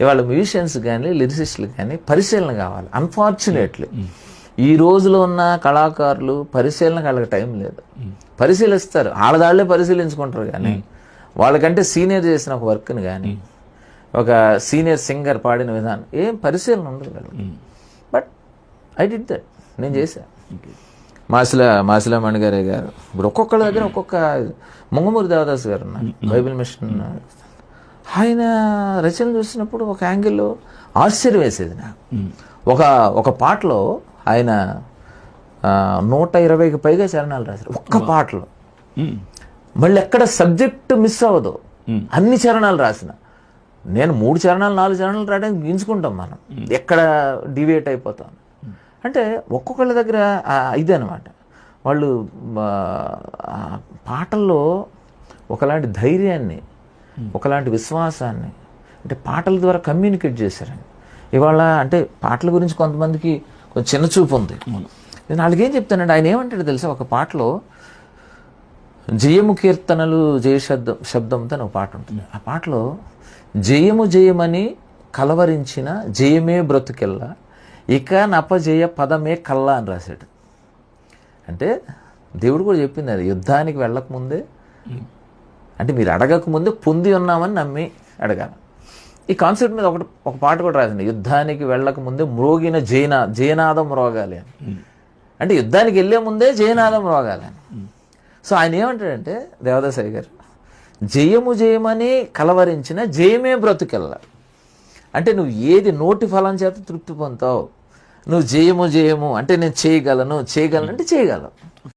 ఇవాళ మ్యూజిషియన్స్ కానీ లిరిసిస్టులు కానీ పరిశీలన కావాలి. అన్ఫార్చునేట్లీ ఈ రోజులో ఉన్న కళాకారులు పరిశీలనకు వాళ్ళకి టైం లేదు. పరిశీలిస్తారు. వాళ్ళదాళ్ళే పరిశీలించుకుంటారు కానీ వాళ్ళకంటే సీనియర్ చేసిన ఒక వర్క్ని కానీ ఒక సీనియర్ సింగర్ పాడిన విధానం ఏం పరిశీలన ఉండదు వాళ్ళకి. బట్ ఐ డిడ్ దట్ నేను చేశాను మాసిల మాసిల మణిగారే గారు ఇప్పుడు ఒక్కొక్కళ్ళ దగ్గర ఒక్కొక్క మొంగమూరి దేవదాస్ గారు ఉన్నారు. బైబిల్ మిషన్ ఆయన రచన చూసినప్పుడు ఒక యాంగిల్లో ఆశ్చర్యం వేసేది నాకు. ఒక ఒక పాటలో ఆయన నూట ఇరవైకి పైగా చరణాలు రాశారు. ఒక్క పాటలో. మళ్ళీ ఎక్కడ సబ్జెక్ట్ మిస్ అవ్వదు. అన్ని చరణాలు రాసిన. నేను మూడు చరణాలు నాలుగు చరణాలు రాయడానికి గించుకుంటాం మనం. ఎక్కడ డివియేట్ అయిపోతాం. అంటే ఒక్కొక్కళ్ళ దగ్గర ఇదే అనమాట వాళ్ళు పాటల్లో ఒకలాంటి ధైర్యాన్ని ఒకలాంటి విశ్వాసాన్ని అంటే పాటల ద్వారా కమ్యూనికేట్ చేశారండి. ఇవాళ అంటే పాటల గురించి కొంతమందికి కొంచెం చిన్న చూపు ఉంది. నేను వాళ్ళకి ఏం చెప్తానండి ఆయన ఏమంటాడు తెలుసా? ఒక పాటలో జయము కీర్తనలు జయ శబ్దం శబ్దంతో అని ఒక పాట ఉంటుంది. ఆ పాటలో జయము జయమని కలవరించిన జయమే బ్రతుకెల్లా ఇక నపజయ పదమే కల్లా అని రాశాడు. అంటే దేవుడు కూడా చెప్పింది అది యుద్ధానికి వెళ్ళకముందే అంటే మీరు అడగక ముందే పొంది ఉన్నామని నమ్మి అడగాలి. ఈ కాన్సెప్ట్ మీద ఒకటి ఒక పాట కూడా రాసింది. యుద్ధానికి వెళ్ళక ముందే మ్రోగిన జైనా జయనాదం మ్రోగాలి అని. అంటే యుద్ధానికి వెళ్ళే ముందే జయనాదం మ్రోగాలి అని. సో ఆయన ఏమంటాడంటే దేవదాసాయి గారు జయము జయమని కలవరించిన జయమే బ్రతుకెళ్ళ అంటే నువ్వు ఏది నోటి ఫలం చేత తృప్తి పొందుతావు నువ్వు జయము జయము అంటే నేను చేయగలను చేయగలను అంటే చేయగలవు.